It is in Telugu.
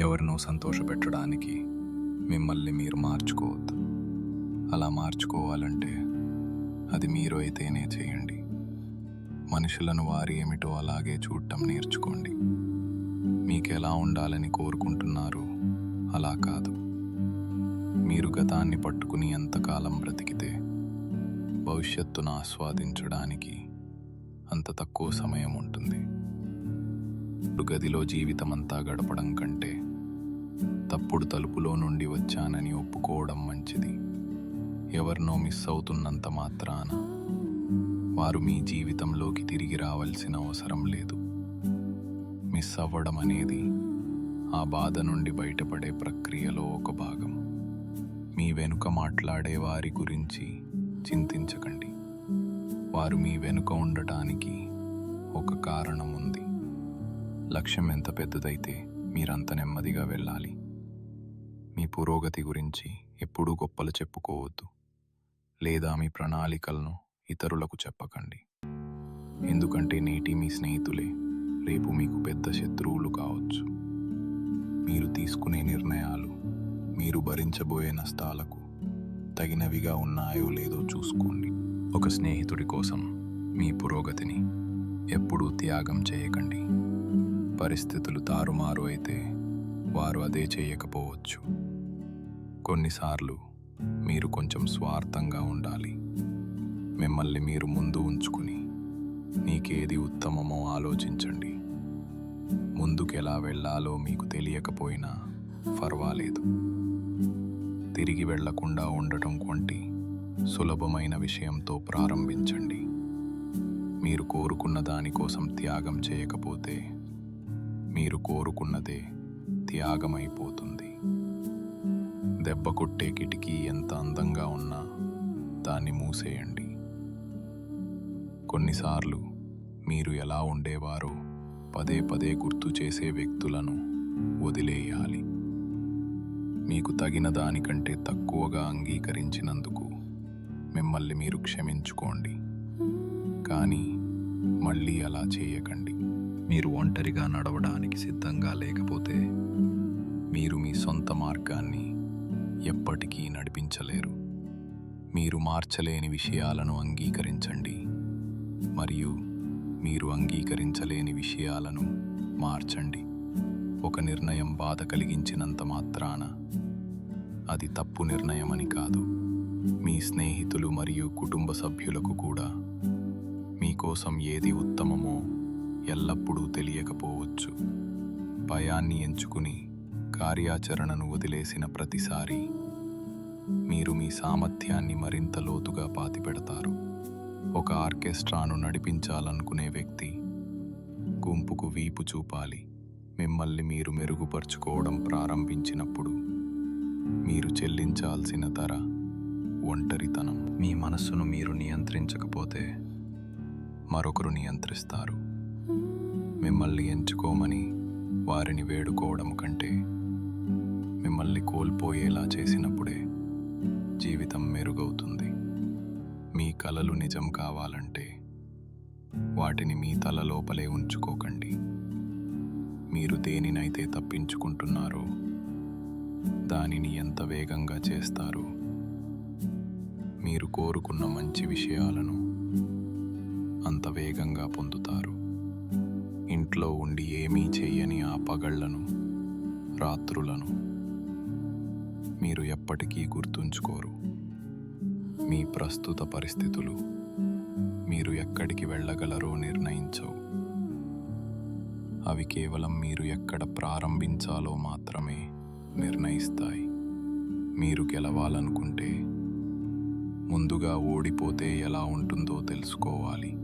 ఎవరినో సంతోషపెట్టడానికి మిమ్మల్ని మీరు మార్చుకోవద్దు. అలా మార్చుకోవాలంటే అది మీరు అయితేనే చేయండి. మనుషులను వారి ఏమిటో అలాగే చూడటం నేర్చుకోండి. మీకు ఎలా ఉండాలని కోరుకుంటున్నారు అలా కాదు. మీరు గతాన్ని పట్టుకుని ఎంతకాలం బ్రతికితే భవిష్యత్తును ఆస్వాదించడానికి అంత తక్కువ సమయం ఉంటుంది. ఇప్పుడు గదిలో జీవితమంతా గడపడం కంటే తప్పుడు తలుపులో నుండి వచ్చానని ఒప్పుకోవడం మంచిది. ఎవరినో మిస్ అవుతున్నంత మాత్రాన వారు మీ జీవితంలోకి తిరిగి రావాల్సిన అవసరం లేదు. మిస్ అవ్వడం అనేది ఆ బాధ నుండి బయటపడే ప్రక్రియలో ఒక భాగం. మీ వెనుక మాట్లాడే వారి గురించి చింతించకండి. వారు మీ వెనుక ఉండటానికి ఒక కారణం ఉంది. లక్ష్యం ఎంత పెద్దదైతే మీరంత నెమ్మదిగా వెళ్ళాలి. మీ పురోగతి గురించి ఎప్పుడూ గొప్పలు చెప్పుకోవద్దు. లేదా మీ ప్రణాళికలను ఇతరులకు చెప్పకండి. ఎందుకంటే నేటి మీ స్నేహితులే రేపు మీకు పెద్ద శత్రువులు కావచ్చు. మీరు తీసుకునే నిర్ణయాలు మీరు భరించబోయే నష్టాలకు తగినవిగా ఉన్నాయో లేదో చూసుకోండి. ఒక స్నేహితుడి కోసం మీ పురోగతిని ఎప్పుడూ త్యాగం చేయకండి. పరిస్థితులు తారుమారు అయితే వారు అదే చేయకపోవచ్చు. కొన్నిసార్లు మీరు కొంచెం స్వార్థంగా ఉండాలి. మిమ్మల్ని మీరు ముందు ఉంచుకుని నీకేది ఉత్తమమో ఆలోచించండి. ముందుకు ఎలా వెళ్ళాలో మీకు తెలియకపోయినా పర్వాలేదు తిరిగి వెళ్ళకుండా ఉండటం వంటి సులభమైన విషయంతో ప్రారంభించండి. మీరు కోరుకున్న దానికోసం త్యాగం చేయకపోతే మీరు కోరుకున్నదే త్యాగమైపోతుంది. దెబ్బ కొట్టే కిటికీ ఎంత అందంగా ఉన్నా దాన్ని మూసేయండి. కొన్నిసార్లు మీరు ఎలా ఉండేవారో పదే పదే గుర్తు చేసే వ్యక్తులను వదిలేయాలి. మీకు తగిన దానికంటే తక్కువగా అంగీకరించినందుకు మిమ్మల్ని మీరు క్షమించుకోండి. కానీ మళ్ళీ అలా చేయకండి. మీరు ఒంటరిగా నడవడానికి సిద్ధంగా లేకపోతే మీరు మీ సొంత మార్గాన్ని ఎప్పటికీ నడిపించలేరు. మీరు మార్చలేని విషయాలను అంగీకరించండి. మరియు మీరు అంగీకరించలేని విషయాలను మార్చండి. ఒక నిర్ణయం బాధ కలిగించినంత మాత్రాన అది తప్పు నిర్ణయమని కాదు. మీ స్నేహితులు మరియు కుటుంబ సభ్యులకు కూడా. మీకోసం ఏది ఉత్తమమో ఎల్లప్పుడూ తెలియకపోవచ్చు. భయాన్ని ఎంచుకుని కార్యాచరణను వదిలేసిన ప్రతిసారి మీరు మీ సామర్థ్యాన్ని మరింత లోతుగా పాతిపెడతారు. ఒక ఆర్కెస్ట్రాను నడిపించాలనుకునే వ్యక్తి గుంపుకు వీపు చూపాలి. మిమ్మల్ని మీరు మెరుగుపరుచుకోవడం ప్రారంభించినప్పుడు మీరు చెల్లించాల్సిన ధర ఒంటరితనం. మీ మనస్సును మీరు నియంత్రించకపోతే మరొకరు నియంత్రిస్తారు. మిమ్మల్ని ఎంచుకోమని వారిని వేడుకోవడం కంటే మిమ్మల్ని కోల్పోయేలా చేసినప్పుడే జీవితం మెరుగవుతుంది. మీ కలలు నిజం కావాలంటే వాటిని మీ తల లోపలే ఉంచుకోకండి. మీరు దేనినైతే తప్పించుకుంటున్నారో దానిని ఎంత వేగంగా చేస్తారు మీరు కోరుకున్న మంచి విషయాలను అంత వేగంగా పొందుతారు. ఇంట్లో ఉండి ఏమీ చేయని ఆ పగళ్ళను రాత్రులను మీరు ఎప్పటికీ గుర్తుంచుకోరు. మీ ప్రస్తుత పరిస్థితులు మీరు ఎక్కడికి వెళ్ళగలరో నిర్ణయించవు. అవి కేవలం మీరు ఎక్కడ ప్రారంభించాలో మాత్రమే నిర్ణయిస్తాయి. మీరు గెలవాలనుకుంటే ముందుగా ఓడిపోతే ఎలా ఉంటుందో తెలుసుకోవాలి.